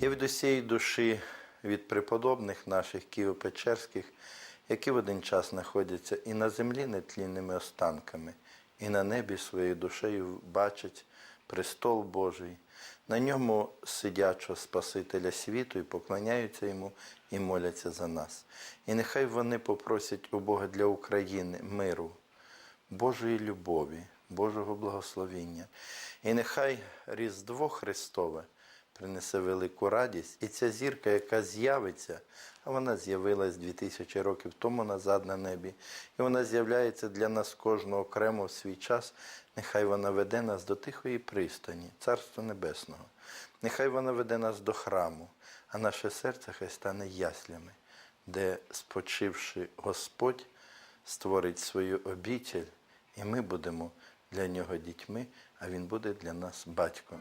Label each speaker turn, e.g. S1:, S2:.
S1: Я від усієї душі від преподобних наших Києво-Печерських, які в один час знаходяться і на землі нетлінними останками, і на небі своєю душею бачать престол Божий, на ньому сидячого Спасителя світу і поклоняються йому і моляться за нас. І нехай вони попросять у Бога для України миру, Божої любові, Божого благословіння. І нехай Різдво Христове принесе велику радість. І ця зірка, яка з'явиться, а вона з'явилась 2000 років тому назад на небі, і вона з'являється для нас кожного окремо в свій час. Нехай вона веде нас до тихої пристані, Царства Небесного. Нехай вона веде нас до храму, а наше серце хай стане яслями, де, спочивши Господь, створить свою обітель, і ми будемо для нього дітьми, а Він буде для нас батьком.